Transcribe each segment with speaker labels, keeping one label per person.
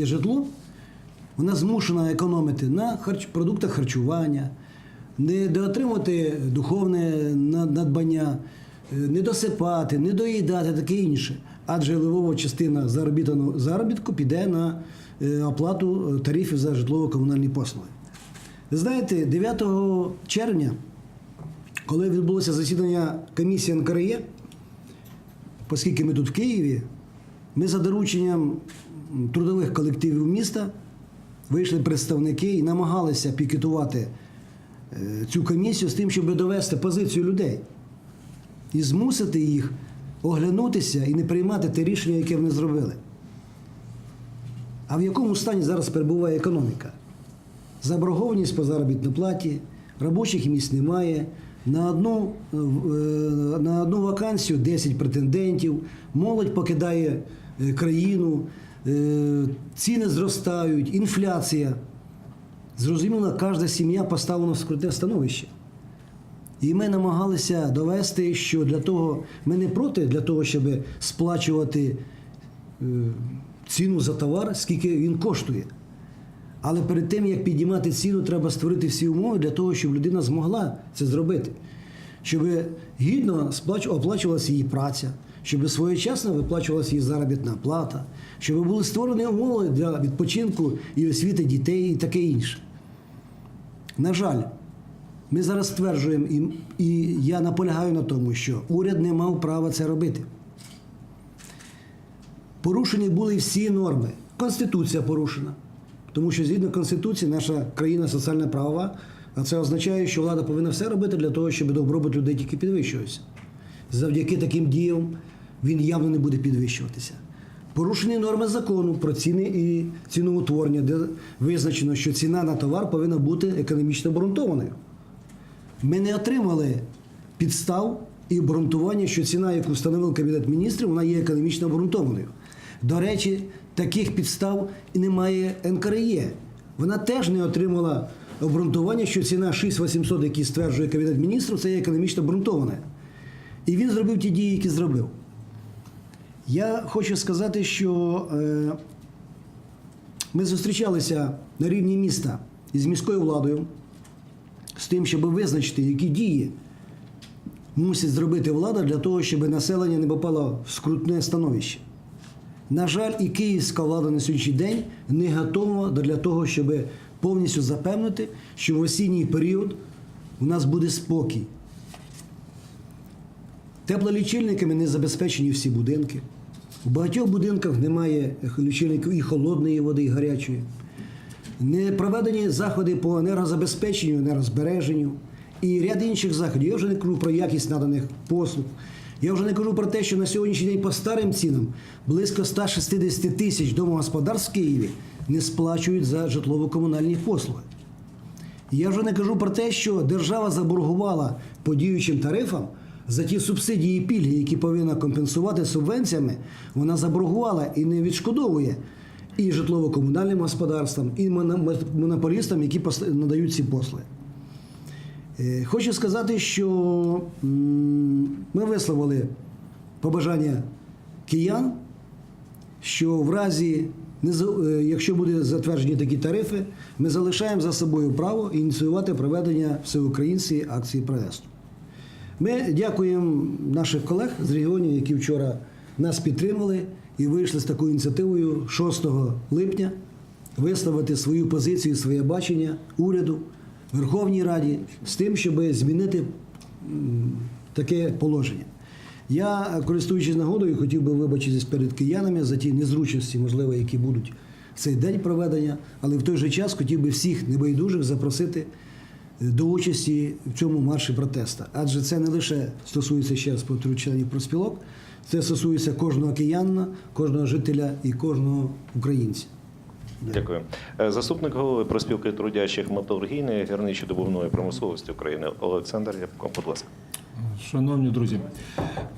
Speaker 1: є житло, вона змушена економити на харч... продуктах харчування, не доотримувати духовне надбання, е, не досипати, не доїдати, таке інше. Адже левова частина заробітку піде на е, оплату е, тарифів за житлово-комунальні послуги. Ви знаєте, 9 червня, коли відбулося засідання комісії НКРЄ, оскільки ми тут в Києві, ми за дорученням трудових колективів міста вийшли представники і намагалися пікетувати е, цю комісію з тим, щоб довести позицію людей і змусити їх оглянутися і не приймати те рішення, яке вони зробили. А в якому стані зараз перебуває економіка? Заборгованість по заробітній платі, робочих місць немає. На одну, е, на одну вакансію 10 претендентів, молодь покидає е, країну, ціни зростають, інфляція. Зрозуміло, кожна сім'я поставлена в скрутне становище. І ми намагалися довести, що для того ми не проти для того, щоб сплачувати е, ціну за товар, скільки він коштує. Але перед тим, як підіймати ціну, треба створити всі умови для того, щоб людина змогла це зробити. Щоб гідно оплачувалася її праця, щоб своєчасно виплачувалася її заробітна плата, щоб були створені умови для відпочинку і освіти дітей і таке інше. На жаль, ми зараз стверджуємо, і, і я наполягаю на тому, що уряд не мав права це робити. Порушені були всі норми. Конституція порушена. Тому що згідно Конституції наша країна соціальна правова, а це означає, що влада повинна все робити для того, щоб добробут людей тільки підвищувався. Завдяки таким діям він явно не буде підвищуватися. Порушені норми закону про ціни і ціноутворення, де визначено, що ціна на товар повинна бути економічно обґрунтованою. Ми не отримали підстав і обґрунтування, що ціна, яку встановив Кабінет міністрів, вона є економічно обґрунтованою. До речі, таких підстав і немає НКРЄ. Вона теж не отримала обґрунтування, що ціна 6800, які стверджує Кабінет міністрів, це є економічно обґрунтована. І він зробив ті дії, які зробив. Я хочу сказати, що е, ми зустрічалися на рівні міста із міською владою з тим, щоб визначити, які дії мусить зробити влада для того, щоб населення не попало в скрутне становище. На жаль, і київська влада на сьогоднішній день не готова для того, щоб повністю запевнити, що в осінній період у нас буде спокій. Теплолічильниками не забезпечені всі будинки. У багатьох будинках немає лічильників і холодної води, і гарячої. Не проведені заходи по енергозабезпеченню, енергозбереженню і ряд інших заходів. Я вже не кажу про якість наданих послуг. Я вже не кажу про те, що на сьогоднішній день по старим цінам близько 160 тисяч домогосподарств в Києві не сплачують за житлово-комунальні послуги. Я вже не кажу про те, що держава заборгувала по діючим тарифам за ті субсидії і пільги, які повинна компенсувати субвенціями, вона заборгувала і не відшкодовує і житлово-комунальним господарствам, і монополістам, які надають ці послуги. Е, Хочу сказати, що ми висловили побажання киян, що в разі, е, якщо буде затверджені такі тарифи, ми залишаємо за собою право ініціювати проведення всеукраїнської акції протесту. Ми дякуємо наших колег з регіонів, які вчора нас підтримали і вийшли з такою ініціативою 6 липня висловити свою позицію, своє бачення уряду, Верховній Раді з тим, щоб змінити таке положення. Я, користуючись нагодою, хотів би вибачитись перед киянами за ті незручності, можливо, які будуть в цей день проведення, але в той же час хотів би всіх небайдужих запросити до участі в цьому марші протеста. Адже це не лише стосується ще раз повторю членів проспілок, це стосується кожного киянина, кожного жителя і кожного українця.
Speaker 2: Дякую. Е, Заступник голови проспілки трудящих металургійної гірничо-добувної промисловості України Олександр Рябко. Будь ласка.
Speaker 3: Шановні друзі,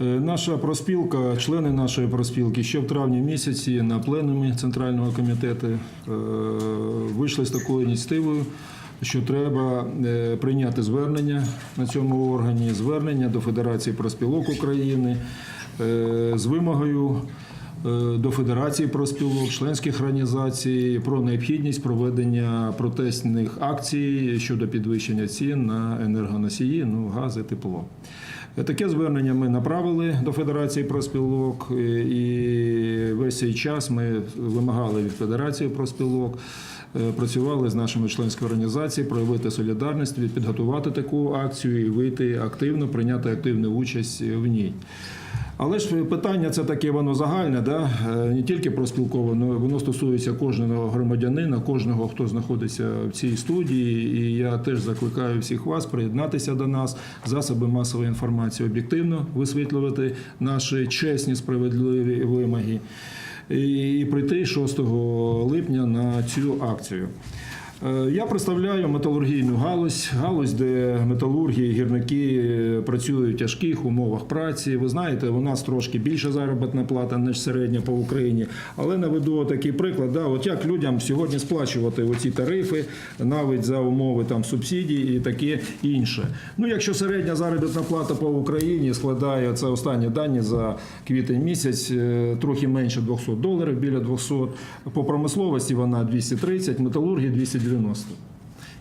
Speaker 3: е, наша проспілка, члени нашої проспілки ще в травні місяці на пленумі Центрального комітету е, вийшли з такою ініціативою, що треба е, прийняти звернення на цьому органі, звернення до Федерації проспілок України е, з вимогою е, до Федерації профспілок, членських організацій про необхідність проведення протестних акцій щодо підвищення цін на енергоносії, ну, газ і тепло. Таке звернення ми направили до Федерації профспілок, е, і весь цей час ми вимагали від Федерації профспілок, е, працювали з нашими членськими організаціями, проявити солідарність, підготувати таку акцію і вийти активно, прийняти активну участь в ній. Але ж питання це таке, воно загальне, да? е, не тільки про спілковане, воно стосується кожного громадянина, кожного, хто знаходиться в цій студії. І я теж закликаю всіх вас приєднатися до нас, засоби масової інформації об'єктивно висвітлювати наші чесні, справедливі вимоги. І прийти 6 липня на цю акцію. Е, Я представляю металургійну галузь, галузь, де металурги, і гірники е, працюють в тяжких умовах праці. Ви знаєте, у нас трошки більша заробітна плата, ніж середня по Україні. Але наведу такий приклад. Да, от як людям сьогодні сплачувати оці тарифи, навіть за умови там субсидій і таке інше. Ну, якщо середня заробітна плата по Україні складає це останні дані за квітень місяць, е, трохи менше 200 доларів, біля 200. По промисловості вона 230, металургії 290.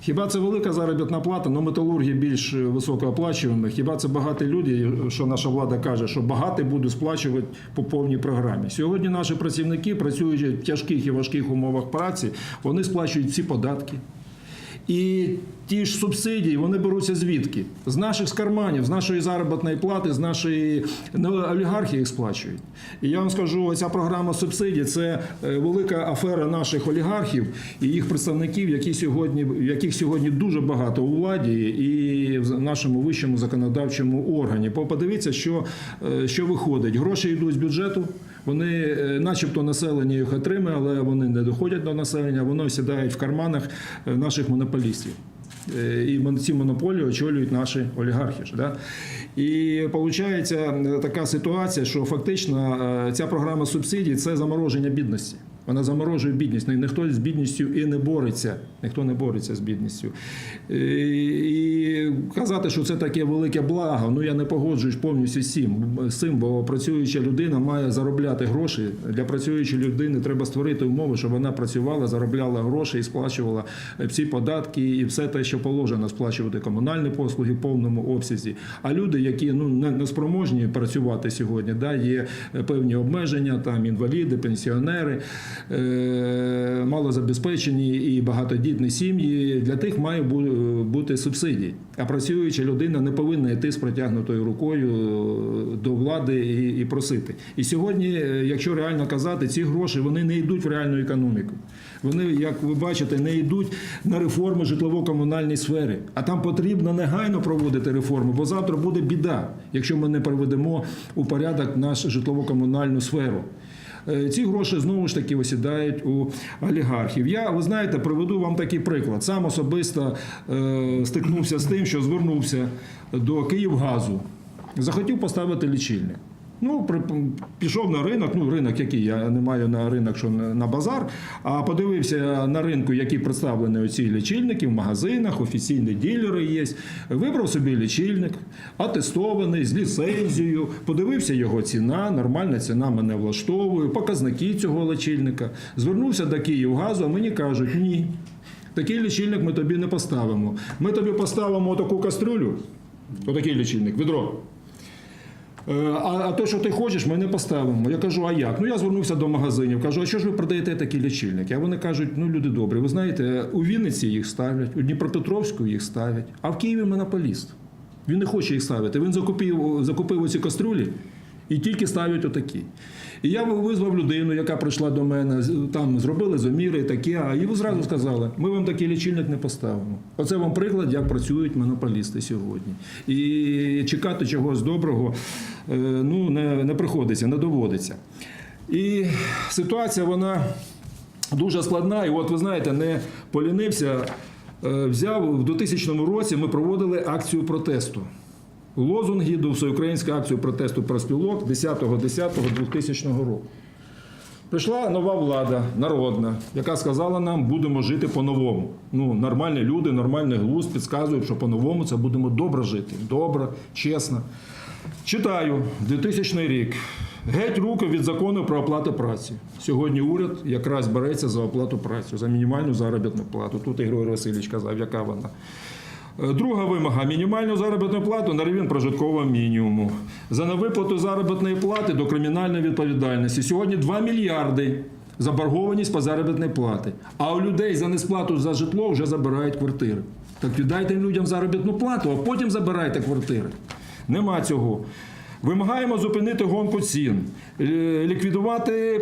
Speaker 3: Хіба це велика заробітна плата? Ну, металурги більш високооплачувані. Хіба це багаті люди, що наша влада каже, що багаті будуть сплачувати по повній програмі. Сьогодні наші працівники працюючи в тяжких і важких умовах праці, вони сплачують всі податки. І ті ж субсидії вони беруться звідки? З наших з карманів, з нашої заробітної плати, з нашої ну, олігархи їх сплачують. І я вам скажу, ця програма субсидій це е, велика афера наших олігархів і їх представників, які сьогодні, яких сьогодні дуже багато у владі і в нашому вищому законодавчому органі. По- Подивіться, що, е, що виходить. Гроші йдуть з бюджету. Вони, е, начебто, населення їх отримує, але вони не доходять до населення, вони сідають в карманах е, наших монополістів. Е, І ці монополії очолюють наші олігархи. Да? І виходить така ситуація, що фактично ця програма субсидій це замороження бідності. Вона заморожує бідність. Ні- Ніхто з бідністю і не бореться. Ніхто не бореться з бідністю. Е, І казати, що це таке велике благо, ну я не погоджуюсь повністю з цим, бо працююча людина має заробляти гроші. Для працюючої людини треба створити умови, щоб вона працювала, заробляла гроші і сплачувала всі податки і все те, що положено, сплачувати комунальні послуги в повному обсязі. А люди, які ну не, спроможні працювати сьогодні, да, є певні обмеження, там інваліди, пенсіонери, малозабезпечені і багатодітні сім'ї. Для тих має бути субсидії. А працююча людина не повинна йти з протягнутою рукою е, до влади і, просити. І сьогодні, е, якщо реально казати, ці гроші вони не йдуть в реальну економіку. Вони, як ви бачите, не йдуть на реформи житлово-комунальної сфери. А там потрібно негайно проводити реформи, бо завтра буде біда, якщо ми не приведемо у порядок нашу житлово-комунальну сферу. Е, Ці гроші знову ж таки осідають у олігархів. Я, ви знаєте, приведу вам такий приклад. Сам особисто е, стикнувся з тим, що звернувся до Київгазу, захотів поставити лічильник. Ну, пішов на ринок, ну ринок який, я не маю на ринок, що на на базар, а подивився на ринку, які представлені оці лічильники в магазинах, офіційні ділери є. Вибрав собі лічильник, атестований, з ліцензією, подивився його ціна, нормальна ціна мене влаштовує, показники цього лічильника. Звернувся до Київгазу, а мені кажуть, ні. Такий лічильник ми тобі не поставимо. Ми тобі поставимо таку кастрюлю, отакий лічильник, відро. Е, А, а те, що ти хочеш, ми не поставимо. Я кажу, а як? Ну я звернувся до магазинів, кажу, а що ж ви продаєте такі лічильники? А вони кажуть, ну люди добрі, ви знаєте, у Вінниці їх ставлять, у Дніпропетровську їх ставлять, а в Києві монополіст. Він не хоче їх ставити. Він закупив, закупив оці каструлі і тільки ставлять отакі. І я визвав людину, яка прийшла до мене, там зробили заміри і таке, а їй зразу сказали, ми вам такий лічильник не поставимо. Оце вам приклад, як працюють монополісти сьогодні. І чекати чогось доброго ну, не, не приходиться, не доводиться. І ситуація, вона дуже складна. І от ви знаєте, не полінився. е, Взяв в 2000 році ми проводили акцію протесту. Лозунги до всеукраїнської акції протесту проспілок 10.10.2000 року. Прийшла нова влада, народна, яка сказала нам, будемо жити по-новому. Ну, нормальні люди, нормальний глузд підказують, що по-новому це будемо добре жити. Добре, чесно. Читаю, 2000 рік. Геть руки від закону про оплату праці. Сьогодні уряд якраз береться за оплату праці, за мінімальну заробітну плату. Тут Ігор Васильович казав, яка вона. Е, Друга вимога мінімальну заробітну плату на рівень прожиткового мінімуму. За невиплату заробітної плати до кримінальної відповідальності. Сьогодні 2 мільярди заборгованість по заробітній плати. А у людей за несплату за житло вже забирають квартири. Так віддайте людям заробітну плату, а потім забирайте квартири. Нема цього. Вимагаємо зупинити гонку цін, е, ліквідувати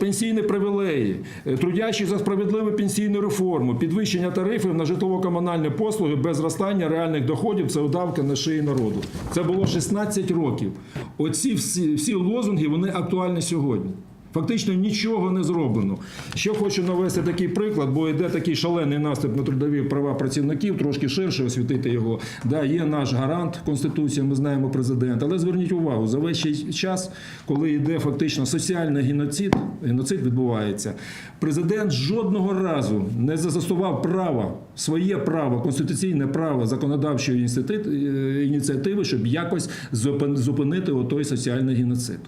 Speaker 3: пенсійні привілеї, трудящі за справедливу пенсійну реформу, підвищення тарифів на житлово-комунальні послуги без зростання реальних доходів це удавка на шиї народу. Це було 16 років. Оці всі, всі лозунги вони актуальні сьогодні. Фактично нічого не зроблено. Ще хочу навести такий приклад, бо йде такий шалений наступ на трудові права працівників, трошки ширше освітити його. Да, є наш гарант Конституція, ми знаємо президент. Але зверніть увагу, за весь час, коли йде фактично соціальний геноцид, геноцид відбувається, президент жодного разу не застосував право, своє право, конституційне право законодавчої е, ініціативи, щоб якось зупин- зупинити отой соціальний геноцид.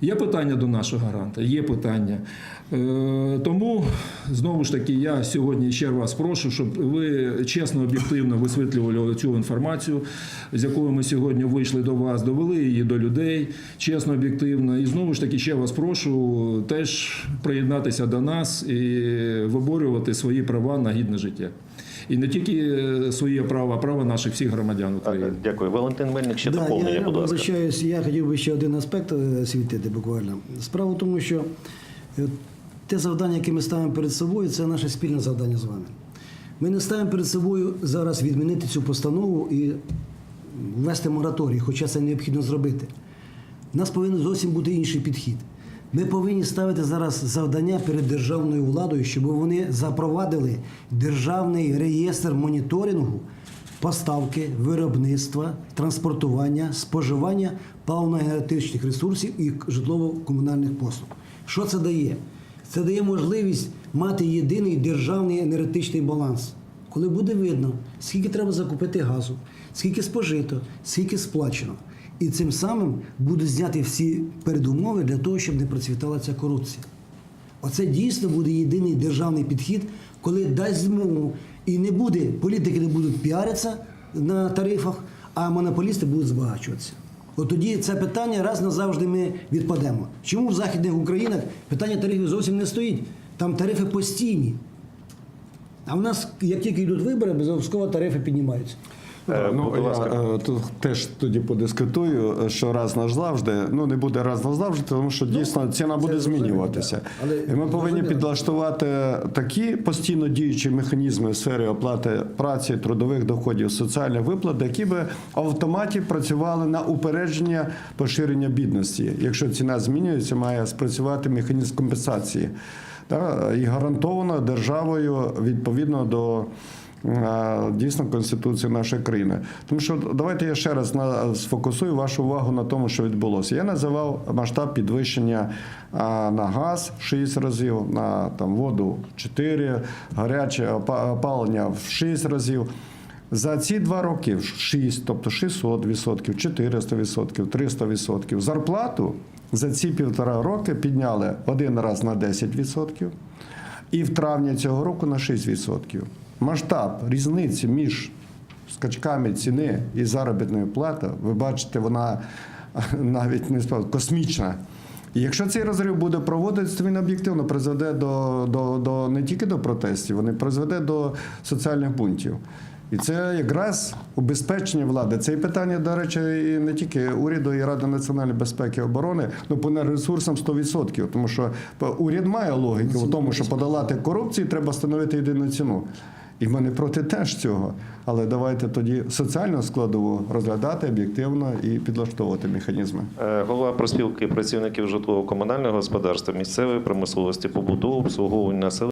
Speaker 3: Є питання до нашого гаранта, є питання. Е, тому знову ж таки я сьогодні ще вас прошу, щоб ви чесно, об'єктивно висвітлювали цю інформацію, з якою ми сьогодні вийшли до вас, довели її до людей, чесно, об'єктивно. І знову ж таки ще вас прошу теж приєднатися до нас і виборювати свої права на гідне життя. І не тільки е, своє право, а право наших всіх громадян України.
Speaker 2: Дякую. Валентин Мельник, ще
Speaker 1: Да,
Speaker 2: доповнення,
Speaker 1: я
Speaker 2: будь ласка.
Speaker 1: вибачаюсь, я хотів би ще один аспект е, світити буквально. Справа в тому, що е, те завдання, яке ми ставимо перед собою, це наше спільне завдання з вами. Ми не ставимо перед собою зараз відмінити цю постанову і ввести мораторій, хоча це необхідно зробити. У нас повинен зовсім бути інший підхід. Ми повинні ставити зараз завдання перед державною владою, щоб вони запровадили державний реєстр моніторингу поставки, виробництва, транспортування, споживання паливно-енергетичних ресурсів і житлово-комунальних послуг. Що це дає? Це дає можливість мати єдиний державний енергетичний баланс. Коли буде видно, скільки треба закупити газу, скільки спожито, скільки сплачено. І цим самим будуть зняті всі передумови для того, щоб не процвітала ця корупція. Оце дійсно буде єдиний державний підхід, коли дасть змогу і не буде, політики не будуть піаритися на тарифах, а монополісти будуть збагачуватися. От тоді це питання раз назавжди ми відпадемо. Чому в західних Українах питання тарифів зовсім не стоїть? Там тарифи постійні. А в нас, як тільки йдуть вибори, безовського тарифи піднімаються.
Speaker 2: Е,
Speaker 4: Ну,
Speaker 2: будь ласка.
Speaker 4: я е, тут теж тоді подискутую, що раз назавжди, ну не буде раз назавжди, тому що дійсно ціна буде
Speaker 1: Ну,
Speaker 4: змінюватися.
Speaker 1: Але
Speaker 4: І ми повинні підлаштувати такі постійно діючі механізми в сфері оплати праці, трудових доходів, соціальних виплат, які би в автоматі працювали на упередження поширення бідності. Якщо ціна змінюється, має спрацювати механізм компенсації. Та, І гарантовано державою відповідно до дійсно Конституції нашої країни. Тому що давайте я ще раз сфокусую вашу увагу на тому, що відбулося. Я називав масштаб підвищення на газ в 6 разів, на там, воду 4, гаряче опалення в 6 разів. За ці два роки в 6, тобто 600 відсотків, 400 відсотків, 300 відсотків. Зарплату за ці півтора роки підняли один раз на 10 відсотків і в травні цього року на 6%. Масштаб різниці між скачками ціни і заробітною платою, ви бачите, вона навіть не справді космічна. І якщо цей розрив буде проводитися, то він об'єктивно призведе до, до, до не тільки до протестів, він призведе до соціальних бунтів. І це якраз убезпечення влади. Це і питання, до речі, і не тільки уряду і Ради національної безпеки і оборони, ну по енергоресурсам 100%. Тому що уряд має логіку в тому, що подолати корупцію, треба встановити єдину ціну. І ми не проти теж цього. Але давайте тоді соціальну складову розглядати об'єктивно і підлаштовувати механізми.
Speaker 2: Е, Голова проспілки працівників житлово-комунального господарства, місцевої промисловості, побудову, обслуговування населення.